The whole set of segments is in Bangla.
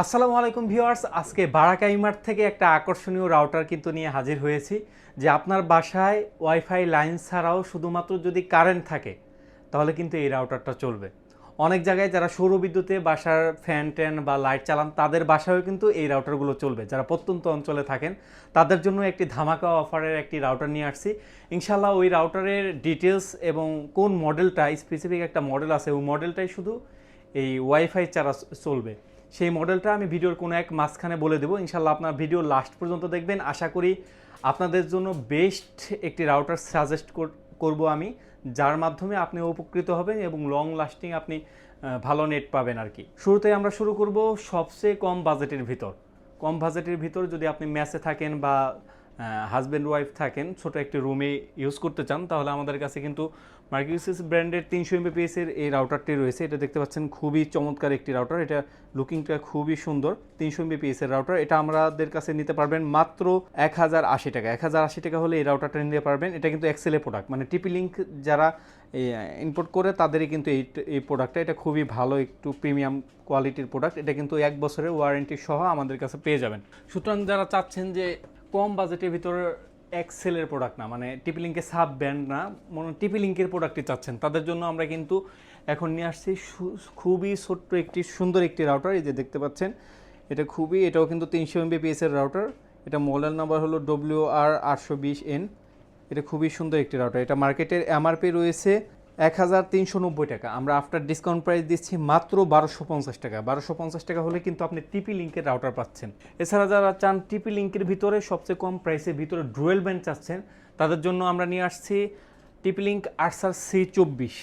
আসসালামু আলাইকুম ভিউয়ার্স, আজকে বারাকাইমার থেকে একটা আকর্ষণীয় রাউটার কিন্তু নিয়ে হাজির হয়েছি, যে আপনার বাসায় ওয়াইফাই লাইন ছাড়াও শুধুমাত্র যদি কারেন্ট থাকে, তাহলে কিন্তু এই রাউটারটা চলবে। অনেক জায়গায় যারা সৌর বিদ্যুতে বাসার ফ্যান, ট্যান বা লাইট চালান, তাদের বাসায়ও কিন্তু এই রাউটারগুলো চলবে। যারা প্রত্যন্ত অঞ্চলে থাকেন, তাদের জন্য একটি ধামাকা অফারের একটি রাউটার নিয়ে আসছি। ইনশাল্লাহ ওই রাউটারের ডিটেলস এবং কোন মডেলটা স্পেসিফিক একটা মডেল আছে, ওই মডেলটাই শুধু এই ওয়াইফাই ছাড়া চলবে। সেই মডেলটা আমি ভিডিওর কোনো এক মাঝখানে বলে দেবো। ইনশাল্লাহ আপনার ভিডিও লাস্ট পর্যন্ত দেখবেন। আশা করি আপনাদের জন্য বেস্ট একটি রাউটার সাজেস্ট করব আমি, যার মাধ্যমে আপনি উপকৃত হবেন এবং লং লাস্টিং আপনি ভালো নেট পাবেন আর কি। শুরুতে আমরা শুরু করব সবচেয়ে কম বাজেটের ভিতর। কম বাজেটের ভিতর যদি আপনি ম্যাচে থাকেন বা হাজব্যান্ড ওয়াইফ থাকেন, ছোট একটি রুমে ইউজ করতে চান, তাহলে আমাদের কাছে কিন্তু মার্কিউসিস ব্র্যান্ডের তিনশো এমবিপিএস এর এই রাউটারটি রয়েছে। এটা দেখতে পাচ্ছেন, খুবই চমৎকার একটি রাউটার এটা লুকিংটা খুবই সুন্দর, তিনশো এমবিপিএস এর রাউটার এটা আমাদের কাছে নিতে পারবেন মাত্র এক হাজার আশি টাকা। এক হাজার আশি টাকা হলে এই রাউটারটা নিতে পারবেন। এটা কিন্তু এক্সেলের প্রোডাক্ট মানে টিপি লিঙ্ক যারা ইম্পোর্ট করে, তাদেরই কিন্তু এই এই প্রোডাক্টটা এটা খুবই ভালো একটু প্রিমিয়াম কোয়ালিটির প্রোডাক্ট এটা কিন্তু এক বছরের ওয়ারেন্টি সহ আমাদের কাছে পেয়ে যাবেন। সুতরাং যারা চাচ্ছেন যে কম বাজেটের ভিতরে এক্সেলের প্রোডাক্ট না মানে টিপি লিঙ্কের সাব ব্র্যান্ড না, মনে টিপি লিঙ্কের প্রোডাক্টই চাচ্ছেন। তাদের জন্য আমরা কিন্তু এখন নিয়ে আসছি খুবই ছোট্ট একটি, সুন্দর একটি রাউটার এই যে দেখতে পাচ্ছেন। এটা খুবই, এটাও কিন্তু তিনশো এমবিপিএস এর রাউটার এটা মডেল নাম্বার হলো ডব্লিউ আর আটশো বিশ এন এটা খুবই সুন্দর একটি রাউটার এটা মার্কেটের এমআরপি রয়েছে এক হাজার তিনশো নব্বই টাকা। আমরা আফটার ডিসকাউন্ট প্রাইস দিচ্ছি মাত্র বারোশো পঞ্চাশ টাকা। বারোশো পঞ্চাশ টাকা হলে কিন্তু আপনি টিপি লিঙ্কের রাউটার পাচ্ছেন। এছাড়া যারা চান টিপি লিঙ্কের ভিতরে সবচেয়ে কম প্রাইসের ভিতরে ডুয়েল ব্যান্ড চাচ্ছেন, তাদের জন্য আমরা নিয়ে আসছি টিপি লিঙ্ক আটসার সি চব্বিশ।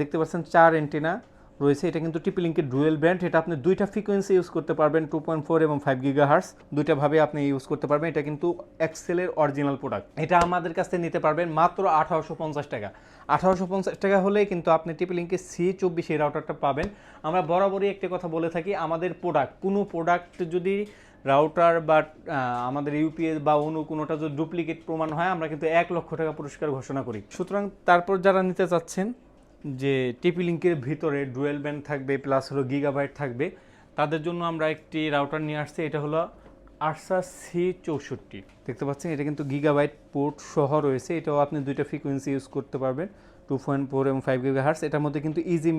দেখতে পাচ্ছেন চার এন্টিনা রয়েছে, এটা কিন্তু টিপি লিঙ্কের ডুয়েল ব্র্যান্ড এটা আপনি দুইটা ফ্রিকোয়েন্সি ইউজ করতে পারবেন টু পয়েন্ট ফোর এবং ফাইভ গিগা হার্স দুইটাভাবে আপনি ইউজ করতে পারবেন, এটা কিন্তু এক্সেলের অরিজিনাল প্রোডাক্ট এটা আমাদের কাছ থেকে নিতে পারবেন মাত্র আঠারোশো পঞ্চাশ টাকা। আঠারোশো পঞ্চাশ টাকা হলে কিন্তু আপনি টিপি লিঙ্কের সি চব্বিশ এই রাউটারটা পাবেন। আমরা বরাবরই একটা কথা বলে থাকি, আমাদের প্রোডাক্ট কোনো প্রোডাক্ট যদি রাউটার বা আমাদের ইউপিএস বা অন্য কোনোটা যদি ডুপ্লিকেট প্রমাণ হয়, আমরা কিন্তু এক লক্ষ টাকা পুরস্কার ঘোষণা করি। সুতরাং তারপর যারা নিতে চাচ্ছেন যে টিপি লিঙ্কের ভিতরে ডুয়েল ব্যান্ড থাকবে, প্লাস হলো গিগাবাইট থাকবে, তাদের জন্য আমরা একটি রাউটার নিয়ে আসছি, এটা হলো আরসা সি চৌষট্টি। দেখতে পাচ্ছেন, এটা কিন্তু গিগাবাইট পোর্ট সহ রয়েছে, এটাও আপনি দুইটা ফ্রিকোয়েন্সি ইউজ করতে পারবেন টু পয়েন্ট ফোর এবং ফাইভ গিগা হার্স এটার মধ্যে কিন্তু ইজি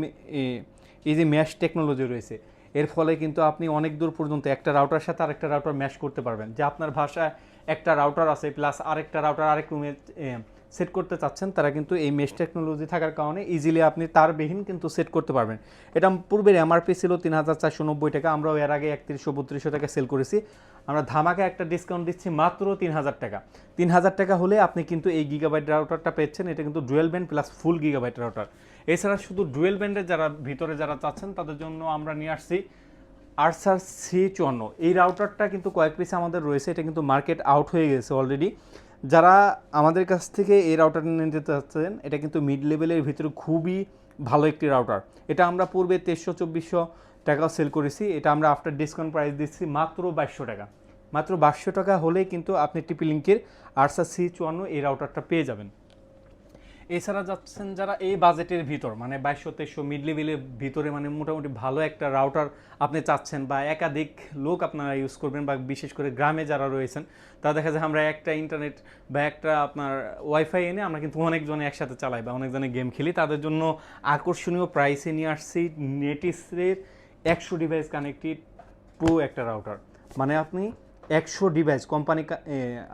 ইজি ম্যাশ টেকনোলজি রয়েছে। এর ফলে কিন্তু আপনি অনেক দূর পর্যন্ত একটা রাউটার সাথে আরেকটা রাউটার ম্যাশ করতে পারবেন, যে আপনার ভাষায় একটা রাউটার আছে প্লাস আরেকটা রাউটার আরেক রুমে সেট করতে চাচ্ছেন, তারা কিন্তু এই মেশ টেকনোলজি থাকার কারণে ইজিলি আপনি তার বিহীন কিন্তু সেট করতে পারবেন। এটা পূর্বের এমআরপি ছিল তিন হাজার চারশো নব্বই টাকা, আমরাও এর আগে একত্রিশশো বত্রিশশো টাকা সেল করেছি। আমরা ধামাকে একটা ডিসকাউন্ট দিচ্ছি মাত্র তিন হাজার টাকা। তিন হাজার টাকা হলে আপনি কিন্তু এই গিগাবাইট রাউটারটা পেয়েছেন, এটা কিন্তু dual band plus full gigabyte router এছাড়া শুধু ডুয়েল ব্যান্ডের যারা ভিতরে যারা চাচ্ছেন, তাদের জন্য আমরা নিয়ে আসছি আরসার সি চুয়ান্ন। এই রাউটারটা কিন্তু কয়েক পিস আমাদের রয়েছে, এটা কিন্তু মার্কেট আউট হয়ে গেছে অলরেডি যারা আমাদের কাছ থেকে এই রাউটারটা নিতে চাচ্ছেন, এটা কিন্তু মিড লেভেলের ভিতরে খুবই ভালো একটি রাউটার এটা আমরা পূর্বে তেইশশো, চব্বিশশো টাকাও সেল করেছি। এটা আমরা আফটার ডিসকাউন্ট প্রাইস দিচ্ছি মাত্র বাইশশো টাকা। মাত্র বাইশশো টাকা হলেই কিন্তু আপনি টিপি লিঙ্কের আরসা সি চুয়ান্ন এই রাউটারটা পেয়ে যাবেন। এছাড়া যাচ্ছেন যারা এই বাজেটের ভিতর মানে বাইশশো, তেইশশো মিড লেভেলের ভিতরে মানে মোটামুটি ভালো একটা রাউটার আপনি চাচ্ছেন বা একাধিক লোক আপনারা ইউজ করবেন বা বিশেষ করে গ্রামে যারা রয়েছেন, তা দেখা যায় আমরা একটা ইন্টারনেট বা একটা আপনার ওয়াইফাই এনে আমরা কিন্তু অনেকজনে একসাথে চালাই বা অনেকজনে গেম খেলি। তাদের জন্য আকর্ষণীয় প্রাইসে নিয়ে আসছি নেটিসের একশো ডিভাইস কানেক্টেড প্রো একটা রাউটার মানে আপনি একশো ডিভাইস কোম্পানি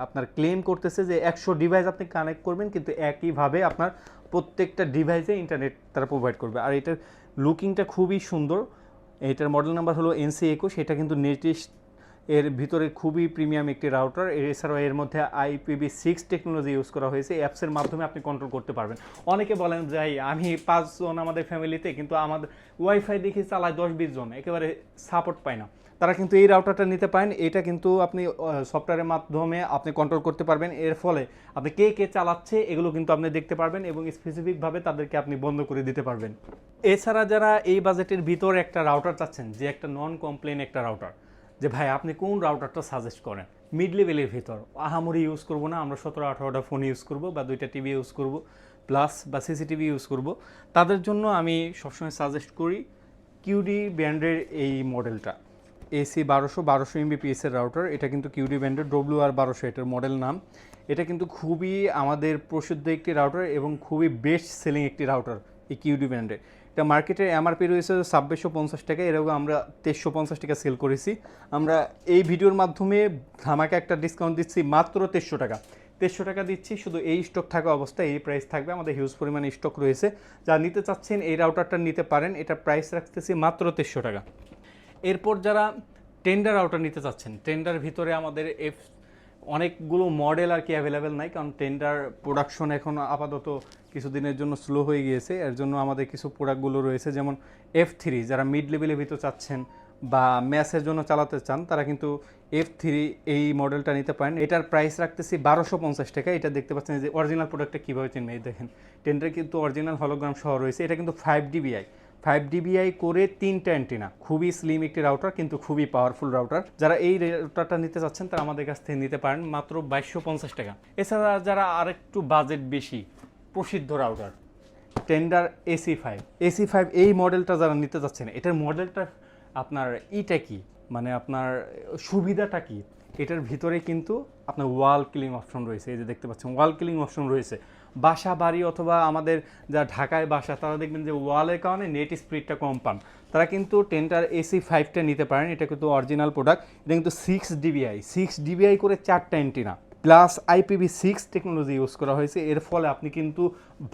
আপনার ক্লেম করতেছে যে একশো ডিভাইস আপনি কানেক্ট করবেন, কিন্তু একইভাবে আপনার প্রত্যেকটা ডিভাইসে ইন্টারনেট তারা প্রোভাইড করবে। আর এটার লুকিংটা খুবই সুন্দর। এটার মডেল নাম্বার হলো এনসি একুশ। এটা কিন্তু নেটিস এর ভিতরে খুবই প্রিমিয়াম একটি রাউটার এছাড়াও এর মধ্যে আইপিভি সিক্স টেকনোলজি ইউজ করা হয়েছে। অ্যাপসের মাধ্যমে আপনি কন্ট্রোল করতে পারবেন। অনেকে বলেন যাই আমি পাঁচজন আমাদের ফ্যামিলিতে কিন্তু আমাদের ওয়াইফাই দেখি চালায় দশ বিশ জন। একেবারে সাপোর্ট পায় না। তারা কিন্তু এই রাউটারটা নিতে পারেন। এটা কিন্তু আপনি সফটওয়্যারের মাধ্যমে আপনি কন্ট্রোল করতে পারবেন। এর ফলে আপনি কে কে চালাচ্ছে এগুলো কিন্তু আপনি দেখতে পারবেন এবং স্পেসিফিকভাবে তাদেরকে আপনি বন্ধ করে দিতে পারবেন। এছাড়া যারা এই বাজেটের ভিতরে একটা রাউটার চাচ্ছেন, যে একটা নন কমপ্লেন একটা রাউটার যে ভাই আপনি কোন রাউটারটা সাজেস্ট করেন? মিড লেভেলের ভিতর। আহামরি ইউজ করব না, আমরা সতেরো আঠারোটা ফোন ইউজ করব বা দুইটা টিভি ইউজ করব প্লাস বা সিসিটিভি ইউজ করব। তাদের জন্য আমি সবসময় সাজেস্ট করি কিউডি ব্র্যান্ডের এই মডেলটা এসি বারোশো বারোশো এমবিপিএস এর রাউটার এটা কিন্তু কিউডি ব্যান্ডের ডব্লিউ আর বারোশো এটার মডেল নাম। এটা কিন্তু খুবই আমাদের প্রসিদ্ধ একটি রাউটার এবং খুবই বেস্ট সেলিং একটি রাউটার এই কিউডি ব্র্যান্ডের এটা মার্কেটে এমআরপি রয়েছে ছাব্বিশশো পঞ্চাশ টাকা, এরকম আমরা তেইশশো পঞ্চাশ টাকা সেল করেছি। আমরা এই ভিডিওর মাধ্যমে ধামাকে একটা ডিসকাউন্ট দিচ্ছি মাত্র তেইশশো টাকা। তেইশশো টাকা দিচ্ছি, শুধু এই স্টক থাকা অবস্থায় এই প্রাইস থাকবে, আমাদের হিউজ পরিমাণে স্টক রয়েছে। যা নিতে চাচ্ছেন এই রাউটারটা নিতে পারেন, এটা প্রাইস রাখতেছি মাত্র তেইশশো টাকা। এরপর যারা টেন্ডার আউটার নিতে চাচ্ছেন টেন্ডার ভিতরে আমাদের এফ অনেকগুলো মডেল আর কি অ্যাভেলেবেল নাই, কারণ টেন্ডার প্রোডাকশন এখন আপাতত কিছুদিনের জন্য স্লো হয়ে গিয়েছে। এর জন্য আমাদের কিছু প্রোডাক্টগুলো রয়েছে, যেমন এফ থ্রি যারা মিড লেভেলের ভিতর চাচ্ছেন বা ম্যাচের জন্য চালাতে চান, তারা কিন্তু এফ থ্রি এই মডেলটা নিতে পারেন। এটার প্রাইস রাখতেছি বারোশো পঞ্চাশ টাকা। এটা দেখতে পাচ্ছেন যে অরিজিনাল প্রোডাক্টটা কীভাবে চিনবে দেখেন। টেন্ডার কিন্তু অরিজিনাল হলোগ্রাম সহ রয়েছে। এটা কিন্তু ফাইভ ডিবিআই ফাইভ ডিবিআই করে তিনটা অ্যান্টিনা। খুবই স্লিম একটি রাউটার কিন্তু খুবই পাওয়ারফুল রাউটার যারা এই রাউটারটা নিতে চাচ্ছেন, তারা আমাদের কাছ থেকে নিতে পারেন মাত্র বাইশশো পঞ্চাশ টাকা। এছাড়া যারা আরেকটু বাজেট বেশি, প্রসিদ্ধ router Tenda AC five AC five এই মডেলটা যারা নিতে চাচ্ছেন, এটার মডেলটা আপনার ইটা কি? মানে আপনার সুবিধাটা কি? এটার ভিতরে কিন্তু আপনার ওয়াল ক্লিং অপশন রয়েছে। এই যে দেখতে পাচ্ছেন ওয়াল ক্লিং অপশন রয়েছে। বাসা, বাড়ি অথবা আমাদের যা ঢাকায় বাসা, তারা দেখবেন যে ওয়ালের কারণে নেট স্পিডটা কম পান। তারা কিন্তু টেন্টার এসি ফাইভটা নিতে পারেন, এটা কিন্তু অরিজিনাল প্রোডাক্ট এটা কিন্তু সিক্স ডিবিআই সিক্স ডিবিআই করে চারটা antenna plus IPv six technology use করা হয়েছে, এর ফলে আপনি কিন্তু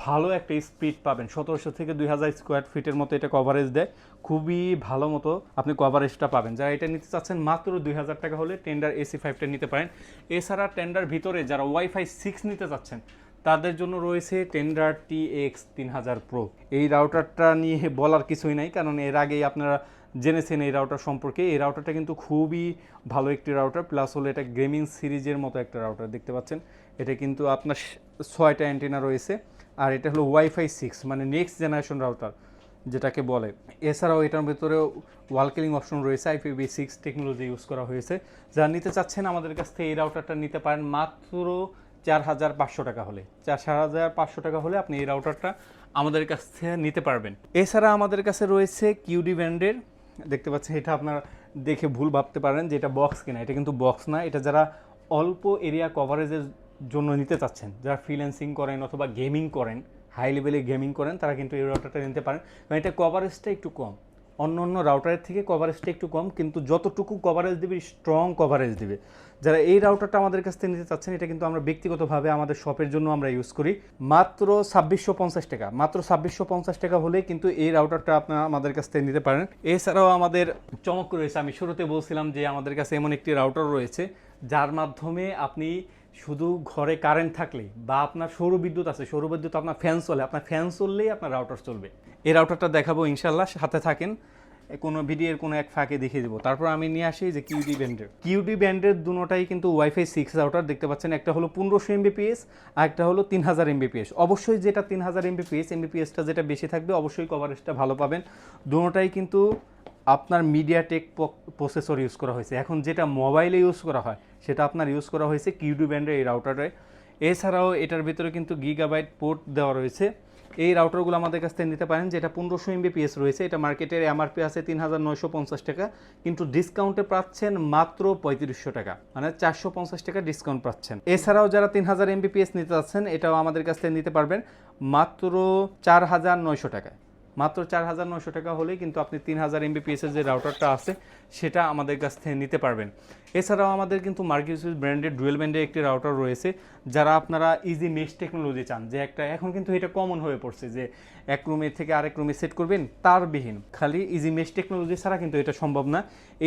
ভালো একটা স্পিড পাবেন। সতেরোশো থেকে দুই হাজার স্কোয়ার ফিটের মতো এটা কভারেজ দেয়। খুবই ভালো মতো আপনি কভারেজটা পাবেন। যারা এটা নিতে চাচ্ছেন, মাত্র দুই হাজার টাকা হলে টেন্ডার এসি ফাইভটা নিতে পারেন। এছাড়া টেন্ডার ভিতরে যারা ওয়াইফাই সিক্স নিতে চাচ্ছেন তাদের জন্য রয়েছে টেন্ডার টি এক্স তিন হাজার প্রো। এই রাউটারটা নিয়ে বলার কিছুই নাই, কারণ এর আগেই আপনারা জেনেছেন এই রাউটার সম্পর্কে। এই রাউটারটা কিন্তু খুবই ভালো একটি রাউটার, প্লাস হলো এটা গেমিং সিরিজের মতো একটা রাউটার দেখতে পাচ্ছেন। এটা কিন্তু আপনার ছয়টা অ্যান্টেনা রয়েছে, আর এটা হলো ওয়াইফাই সিক্স মানে নেক্সট জেনারেশন রাউটার যেটাকে বলে। এছাড়াও এটার ভিতরে ওয়াল অপশন রয়েছে, আইপিভি সিক্স টেকনোলজি ইউজ করা হয়েছে। যারা নিতে চাচ্ছেন আমাদের কাছ থেকে এই রাউটারটা নিতে পারেন, মাত্র চার হাজার পাঁচশো টাকা হলে। চার হাজার পাঁচশো টাকা হলে আপনি এই রাউটারটা আমাদের কাছ থেকে নিতে পারবেন। এছাড়া আমাদের কাছে রয়েছে কিউডি ব্র্যান্ডের দেখতে পাচ্ছেন, এটা আপনারা দেখে ভুল ভাবতে পারেন যে এটা বক্স কিনা। এটা কিন্তু বক্স না, এটা যারা অল্প এরিয়া কভারেজের জন্য নিতে চাচ্ছেন, যারা ফ্রিল্যান্সিং করেন অথবা গেমিং করেন হাই লেভেলে গেমিং করেন, তারা কিন্তু এই রাউটারটা নিতে পারেন। কারণ এটা কভারেজটা একটু কম। অন্য অন্য রাউটারের থেকে কভারেজটা একটু কম, কিন্তু যতটুকু কভারেজ দিবে স্ট্রং কভারেজ দিবে। যারা এই রাউটারটা আমাদের কাছ থেকে নিতে চাচ্ছেন, এটা কিন্তু আমরা ব্যক্তিগতভাবে আমাদের শপের জন্য আমরা ইউজ করি। মাত্র ছাব্বিশশো পঞ্চাশ টাকা। মাত্র ছাব্বিশশো পঞ্চাশ টাকা হলে কিন্তু এই রাউটারটা আপনারা আমাদের কাছ থেকে নিতে পারেন। এছাড়াও আমাদের চমক রয়েছে। আমি শুরুতে বলছিলাম যে আমাদের কাছে এমন একটি রাউটার রয়েছে, যার মাধ্যমে আপনি শুধু ঘরে কারেন্ট থাকলে বা আপনার সৌর বিদ্যুৎ আছে, সৌর বিদ্যুৎ আপনার ফ্যান চলে, আপনার ফ্যান চললেই আপনার রাউটার চলবে। এই রাউটারটা দেখাবো ইনশাল্লাহ সাথে থাকেন। কোনো ভিডিওর কোনো এক ফাঁকে দেখিয়ে দেবো। তারপর আমি নিয়ে আসি যে কিউডি ব্যান্ডের কিউডি ব্যান্ডের দুটোটাই কিন্তু ওয়াইফাই সিক্স রাউটার দেখতে পাচ্ছেন। একটা হলো পনেরোশো এমবিপিএস আর একটা হলো তিন হাজার এমবিপিএস অবশ্যই যেটা তিন হাজার এমবিপিএস এমবিপিএসটা যেটা বেশি থাকবে অবশ্যই কভারেজটা ভালো পাবেন। দুটোটাই কিন্তু আপনার মিডিয়াটেক প্রসেসর ইউজ করা হয়েছে। এখন যেটা মোবাইলে ইউজ করা হয়, সেটা আপনার ইউজ করা হয়েছে কিউডি ব্যান্ডের এই রাউটারে এছাড়াও এটার ভিতরে কিন্তু গিগাবাইট পোর্ট দেওয়া রয়েছে। এই রাউটারগুলো আমাদের কাছ থেকে নিতে পারেন, যেটা পনেরোশো এমবিপিএস রয়েছে। এটা মার্কেটের এমআরপি আছে তিন হাজার নয়শো পঞ্চাশ টাকা, কিন্তু ডিসকাউন্টে পাচ্ছেন মাত্র পঁয়ত্রিশশো টাকা মানে চারশো পঞ্চাশ টাকা ডিসকাউন্ট পাচ্ছেন। এছাড়াও যারা তিন হাজার এমবিপিএস নিতে চাচ্ছেন, এটাও আমাদের কাছ থেকে নিতে পারবেন, মাত্র চার হাজার নয়শো টাকায়। মাত্র চার হাজার নশো টাকা হলেই কিন্তু আপনি তিন হাজার এমবিপিএসের যে রাউটারটা আছে, সেটা আমাদের কাছ থেকে নিতে পারবেন। এছাড়াও আমাদের কিন্তু মার্কিউসিস ব্র্যান্ডের ডুয়েল ব্র্যান্ডের একটি রাউটার রয়েছে, যারা আপনারা ইজি মেশ টেকনোলজি চান, যে একটা এখন কিন্তু এটা কমন হয়ে পড়ছে যে এক রুমে থেকে আরেক রুমে সেট করবেন, তারবিহীন। খালি ইজি মেশ টেকনোলজি ছাড়া কিন্তু এটা সম্ভব না।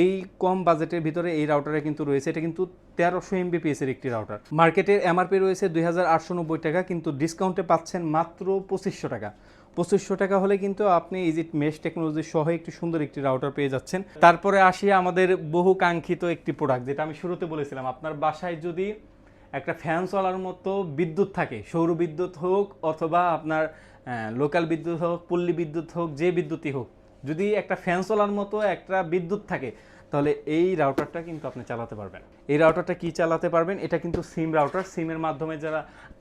এই কম বাজেটের ভিতরে এই রাউটারে কিন্তু রয়েছে, এটা কিন্তু তেরোশো এমবিপিএসের একটি রাউটার মার্কেটের এমআরপি রয়েছে দুই হাজার আটশো নব্বই টাকা, কিন্তু ডিসকাউন্টে পাচ্ছেন মাত্র পঁচিশশো টাকা। পঁচিশশো টাকা হলে কিন্তু আপনি ইজিট মেশ টেকনোলজি সহ একটি সুন্দর একটি রাউটার পেয়ে যাচ্ছেন। তারপরে আসি আমাদের বহু কাঙ্ক্ষিত একটি প্রোডাক্ট যেটা আমি শুরুতে বলেছিলাম। আপনার বাসায় যদি একটা ফ্যান চলার মতো বিদ্যুৎ থাকে, সৌর বিদ্যুৎ হোক অথবা আপনার লোকাল বিদ্যুৎ হোক, পল্লী বিদ্যুৎ হোক, যে বিদ্যুৎই হোক, যদি একটা ফ্যান চলার মতো একটা বিদ্যুৎ থাকে, তাহলে এই রাউটারটা কিন্তু আপনি চালাতে পারবেন। এই রাউটারটা কি চালাতে পারবেন? এটা কিন্তু সিম রাউটার সিমের মাধ্যমে যারা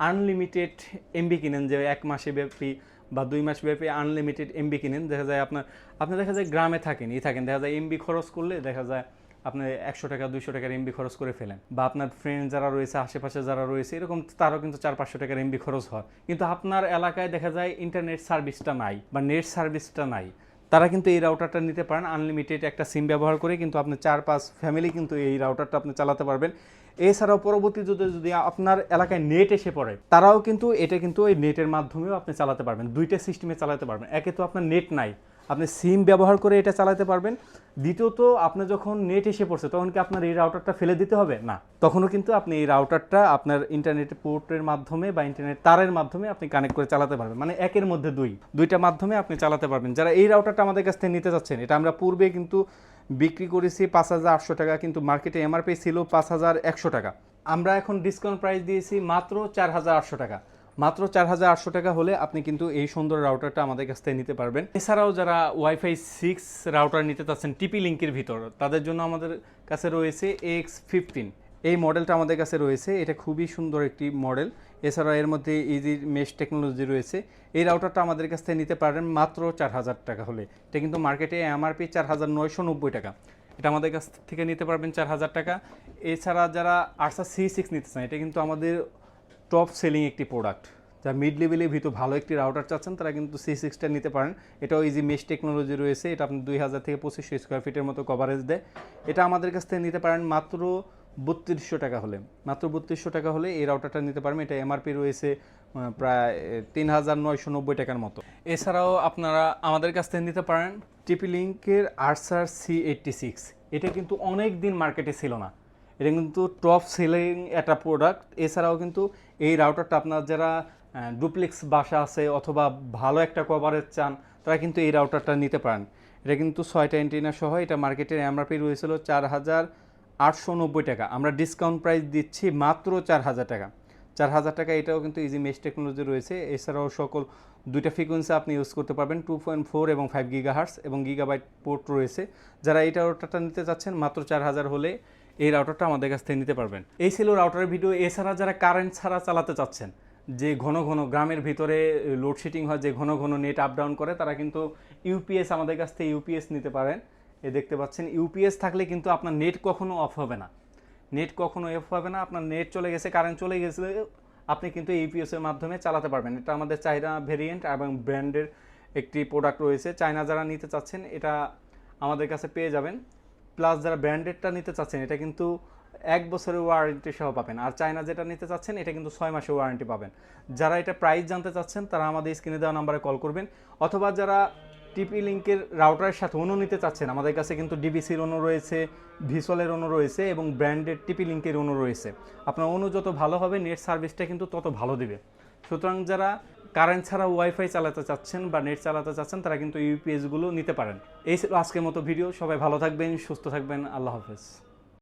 আনলিমিটেড এমবি কিনেন, যে এক মাসে ব্যাপী বা দুই মাস ব্যাপী আনলিমিটেড এমবি কিনেন, দেখা যায় আপনার আপনি দেখা যায় গ্রামে থাকেন, ই থাকেন, দেখা যায় এমবি খরচ করলে দেখা যায় আপনি একশো টাকা, দুইশো টাকার এমবি খরচ করে ফেলেন। বা আপনার ফ্রেন্ড যারা রয়েছে, আশেপাশে যারা রয়েছে, এরকম তারও কিন্তু চার পাঁচশো টাকার এমবি খরচ হয়। কিন্তু আপনার এলাকায় দেখা যায় ইন্টারনেট সার্ভিসটা নাই বা নেট সার্ভিসটা নাই। তারা কিন্তু এই রাউটারটা নিতে পারেন আনলিমিটেড একটা সিম ব্যবহার করে কিন্তু আপনি চার পাঁচ ফ্যামিলি কিন্তু এই রাউটারটা আপনি চালাতে পারবেন। এছাড়াও পরবর্তী যদি যদি আপনার এলাকায় নেট এসে পড়ে, তারাও কিন্তু এটা কিন্তু এই নেটের মাধ্যমেও আপনি চালাতে পারবেন, দুইটা সিস্টেমে চালাতে পারবেন। একে তো আপনার নেট নাই, আপনি সিম ব্যবহার করে এটা চালাতে পারবেন। দ্বিতীয়ত, আপনি যখন নেট এসে পড়ছে, তখন কি আপনার এই রাউটারটা ফেলে দিতে হবে? না, তখনও কিন্তু আপনি এই রাউটারটা আপনার ইন্টারনেট পোর্টের মাধ্যমে বা ইন্টারনেট তারের মাধ্যমে আপনি কানেক্ট করে চালাতে পারবেন। মানে একের মধ্যে দুই, দুইটা মাধ্যমে আপনি চালাতে পারবেন। যারা এই রাউটারটা আমাদের কাছ থেকে নিতে যাচ্ছেন, এটা আমরা পূর্বে কিন্তু বিক্রি করেছি পাঁচ হাজার আটশো টাকা, কিন্তু মার্কেটে এমআরপি ছিল পাঁচ হাজার একশো টাকা। আমরা এখন ডিসকাউন্ট প্রাইস দিয়েছি মাত্র চার হাজার আটশো টাকা। মাত্র চার হাজার আটশো টাকা হলে আপনি কিন্তু এই সুন্দর রাউটারটা আমাদের কাছ থেকে নিতে পারবেন। এছাড়াও যারা ওয়াইফাই সিক্স রাউটার নিতে চাচ্ছেন টিপি লিঙ্কের ভিতর, তাদের জন্য আমাদের কাছে রয়েছে এক্স ফিফটিন এই মডেলটা আমাদের কাছে রয়েছে। এটা খুবই সুন্দর একটি মডেল এছাড়া এর মধ্যে ইজি মেশ টেকনোলজি রয়েছে। এই রাউটারটা আমাদের কাছ থেকে নিতে পারেন মাত্র চার হাজার টাকা হলে। এটা কিন্তু মার্কেটে এমআরপি চার হাজার নয়শো নব্বই টাকা। এটা আমাদের কাছ থেকে নিতে পারবেন চার হাজার টাকা। এছাড়া যারা আরসা সি সিক্স নিতে চান, এটা কিন্তু আমাদের টপ সেলিং একটি প্রোডাক্ট যা মিড লেভেলের ভিতর ভালো একটি রাউটার চাচ্ছেন, তারা কিন্তু সি সিক্সটা নিতে পারেন। এটাও ইজি মেশ টেকনোলজি রয়েছে। এটা আপনি দুই হাজার থেকে পঁচিশশো স্কোয়ার ফিটের মতো কভারেজ দেয়। এটা আমাদের কাছ থেকে নিতে পারেন মাত্র বত্রিশশো টাকা হলে। মাত্র বত্রিশশো টাকা হলে এই রাউটারটা নিতে পারবেন। এটা এমআরপি রয়েছে প্রায় তিন হাজার নয়শো নব্বই টাকার মতো। এছাড়াও আপনারা আমাদের কাছ থেকে নিতে পারেন টিপি লিঙ্কের আরসার সি এইটটি সিক্স এটা কিন্তু অনেক দিন মার্কেটে ছিল না। এটা কিন্তু টপ সেলিং একটা প্রোডাক্ট এছাড়াও কিন্তু এই রাউটারটা আপনার যারা ডুপ্লেক্স বাসা আছে অথবা ভালো একটা কভারেজ চান, তারা কিন্তু এই রাউটারটা নিতে পারেন। এটা কিন্তু ছয়টা অ্যান্টিনা সহ এটা মার্কেটের এমআরপি রয়েছিল চার হাজার আটশো নব্বই টাকা। আমরা ডিসকাউন্ট প্রাইস দিচ্ছি মাত্র চার হাজার টাকা। চার হাজার টাকা এটাও কিন্তু ইজি মেশ টেকনোলজি রয়েছে। এছাড়াও সকল দুইটা ফ্রিকোয়েন্সি আপনি ইউজ করতে পারবেন টু পয়েন্ট ফোর এবং ফাইভ গিগাহার্স এবং গিগাবাইট পোর্ট রয়েছে। যারা এই রাউটারটা নিতে চাচ্ছেন, মাত্র চার হাজার হলে এই রাউটারটা আমাদের কাছ থেকে নিতে পারবেন। এই ছিল রাউটারের ভিডিও এছাড়া যারা কারেন্ট ছাড়া চালাতে চাচ্ছেন, যে ঘন ঘন গ্রামের ভিতরে লোডশেডিং হয়, যে ঘন ঘন নেট আপ ডাউন করে, তারা কিন্তু ইউপিএস আমাদের কাছ থেকে ইউপিএস নিতে পারেন। এ দেখতে পাচ্ছেন ইউপিএস থাকলে কিন্তু আপনার নেট কখনো অফ হবে না। নেট কখনো অফ হবে না, আপনার নেট চলে গেছে কারেন্ট চলে গেছে, আপনি কিন্তু ইউপিএস এর মাধ্যমে চালাতে পারবেন। এটা আমাদের চাইনা ভেরিয়েন্ট এবং ব্র্যান্ডের একটি প্রোডাক্ট রয়েছে। চায়না যারা নিতে চাচ্ছেন, এটা আমাদের কাছে পেয়ে যাবেন। প্লাস যারা ব্র্যান্ডেডটা নিতে চাচ্ছেন, এটা কিন্তু এক বছরের ওয়ারেন্টি সহ পাবেন। আর চায়না যেটা নিতে চাচ্ছেন, এটা কিন্তু ছয় মাসের ওয়ারেন্টি পাবেন। যারা এটা প্রাইস জানতে চাচ্ছেন, তারা আমাদের স্ক্রিনে দেওয়া নাম্বারে কল করবেন। অথবা যারা টিপি লিঙ্কের রাউটারের সাথে অন্য নিতে চাচ্ছেন। আমাদের কাছে কিন্তু ডিবিসির অনু রয়েছে, ভিসলের অনু রয়েছে এবং ব্র্যান্ডেড টিপি লিঙ্কের অনু রয়েছে। আপনার অনু যত ভালো হবে, নেট সার্ভিসটা কিন্তু তত ভালো দেবে। সুতরাং যারা কারেন্ট ছাড়া ওয়াইফাই চালাতে চাচ্ছেন বা নেট চালাতে চাচ্ছেন, তারা কিন্তু ইউপিএসগুলো নিতে পারেন। এই আজকের মতো ভিডিও। সবাই ভালো থাকবেন, সুস্থ থাকবেন। আল্লাহ হাফেজ।